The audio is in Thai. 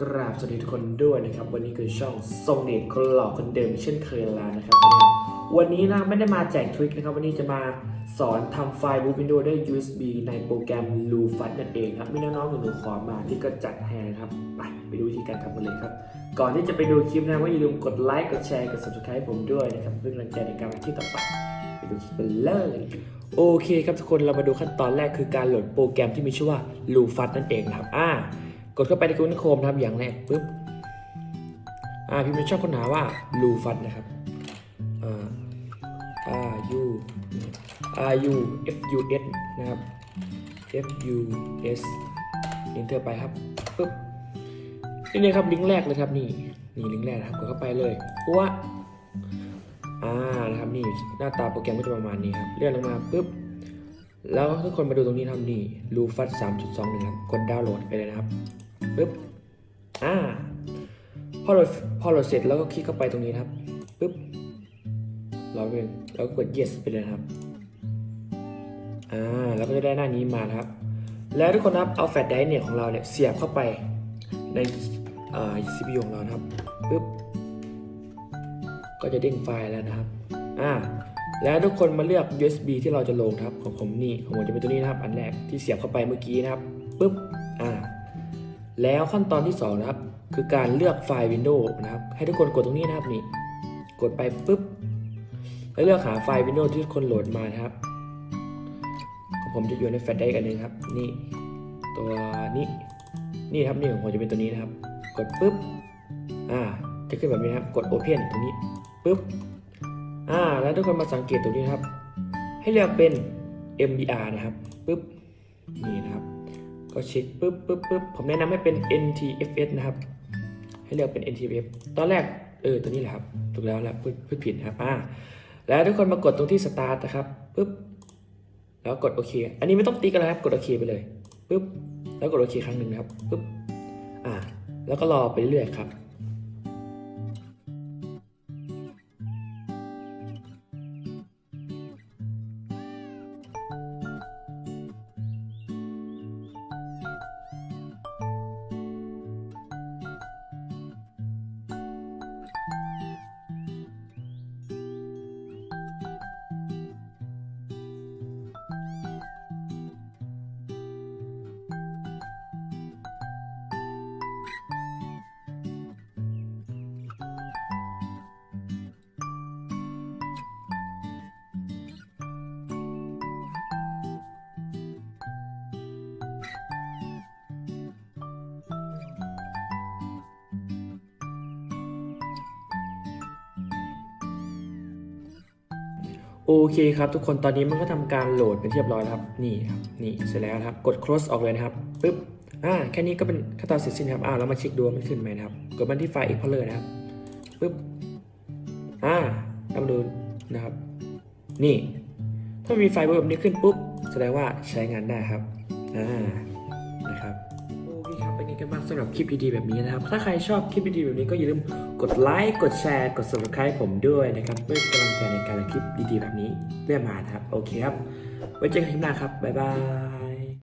กราบสวัสดีทุกคนด้วยนะครับ วันนี้คือช่องทรงเดชคนหล่อคนเดิมเช่นเคยแล้วนะครับ วันนี้นะไม่ได้มาแจกทริคนะครับ วันนี้จะมาสอนทำไฟล์ Boot Windows ด้วย USB ในโปรแกรม LuFut นั่นเองครับ มีน้องๆหนูๆขอมาที่ก็จัดให้นะครับ ไปไปดูวิธีการทำกันเลยครับ ก่อนที่จะไปดูคลิปนะว่าอย่าลืมกดไลค์กดแชร์กด subscribe ผมด้วยนะครับเพื่อเป็นกำลังใจในการทำคลิปต่อไปไปดูคลิปกันเลยโอเคครับทุกคนเรามาดูขั้นตอนแรกคือการโหลดโปรแกรมที่มีชื่อว่า LuFut นั่นเองนะครับอ่า กดเข้าไปใน Google Chrome นะครับอย่างแรกปุ๊บอ่าพิมพ์ในช่องค้นหาว่า LuFut นะครับอ่า R U R U F U S นะครับ F U S enter ไปครับปุ๊บนี่เลยครับลิงก์แรกเลยครับนี่นี่ลิงก์แรกนะครับกดเข้าไปเลยปั๊วอ่านะครับนี่หน้าตาโปรแกรมก็จะประมาณนี้ครับเลื่อนลงมาปุ๊บแล้วทุกคนมาดูตรงนี้นะครับนี่ลูฟัด3.2ครับกดดาวน์โหลดไปเลยนะครับ ปุ๊บอ่าพอโหลดพอโหลดเสร็จแล้วก็คลิกเข้าไปตรงนี้ครับปุ๊บรอไปหนึ่งแล้วกด yes ไปเลยครับอ่าแล้วก็จะได้หน้านี้มาครับ แล้วทุกคนครับเอาแฟลชไดรฟ์เนี่ยของเราเนี่ยเสียบเข้าไปในเอ่อ CPU ของเราครับปึ๊บก็จะเด้งไฟล์แล้วนะครับอ่าแล้วทุกคนมาเลือก USB ที่เราจะลงครับของผมนี่ของผมจะเป็นตัวนี้นะครับ อันแรกที่เสียบเข้าไปเมื่อกี้นะครับปึ๊บ แล้วขั้นตอนที่สองนะครับ คือการเลือกไฟล์ Windows นะครับ ให้ทุกคนกดตรงนี้นะครับนี่กดไปปึ๊บแล้วเลือกหาไฟล์ Windows ที่ทุกคนโหลดมานะครับของผมจะอยู่ในแฟลชไดรฟ์อันหนึงครับนี่ตัวนี้นี่ครับนี่ของผมจะเป็นตัวนี้นะครับ กดปุ๊บอ่าจะขึ้นแบบนี้นะครับ กด Open ตรงนี้ปุ๊บอ่าแล้วทุกคนมาสังเกตตรงนี้นครับ ให้เลือกเป็น MBR นะครับปุ๊บนี่นะครับ ก็เช็คปุ๊บปุ๊บปุ๊บผมแนะนำให้เป็น NTFS นะครับ ให้เลือกเป็น NTFS ตอนแรกเออตัวนี้แหละครับถูกแล้วแหละพูดพูดผิดนะครับอ่าแล้วทุกคนมากดตรงที่ start นะครับปุ๊บแล้วกดโอเค อันนี้ไม่ต้องติ๊กแล้วครับ กดโอเคไปเลยปุ๊บแล้วกดโอเคครั้งหนึ่งนะครับปุ๊บอ่าแล้วก็รอไปเรื่อยๆครับ โอเคครับทุกคนตอนนี้มันก็ทำการโหลดเป็นที่เรียบร้อยแล้วครับนี่ครับนี่เสร็จแล้วครับกด close ออกเลยนะครับปึ๊บอ่าแค่นี้ก็เป็นขั้นตอนเสร็จสิ้นครับอ่าเรามาเช็คดูว่ามันขึ้นไหมนะครับกดมาที่ไฟล์ Explorer นะครับปึ๊บอ่าเรามาดูนะครับ นี่ ถ้ามีไฟล์แบบนี้ขึ้นปุ๊บแสดงว่าใช้งานได้ครับอ่า กันบ้างสำหรับคลิปดีๆแบบนี้นะครับ ถ้าใครชอบคลิปดีๆแบบนี้ก็อย่าลืมกดไลค์กดแชร์กด subscribe ผมด้วยนะครับเพื่อกำลังใจในการทำคลิปดีๆแบบนี้เรื่อยมานะครับโอเคครับไว้เจอกันคลิปหน้าครับบ๊ายบาย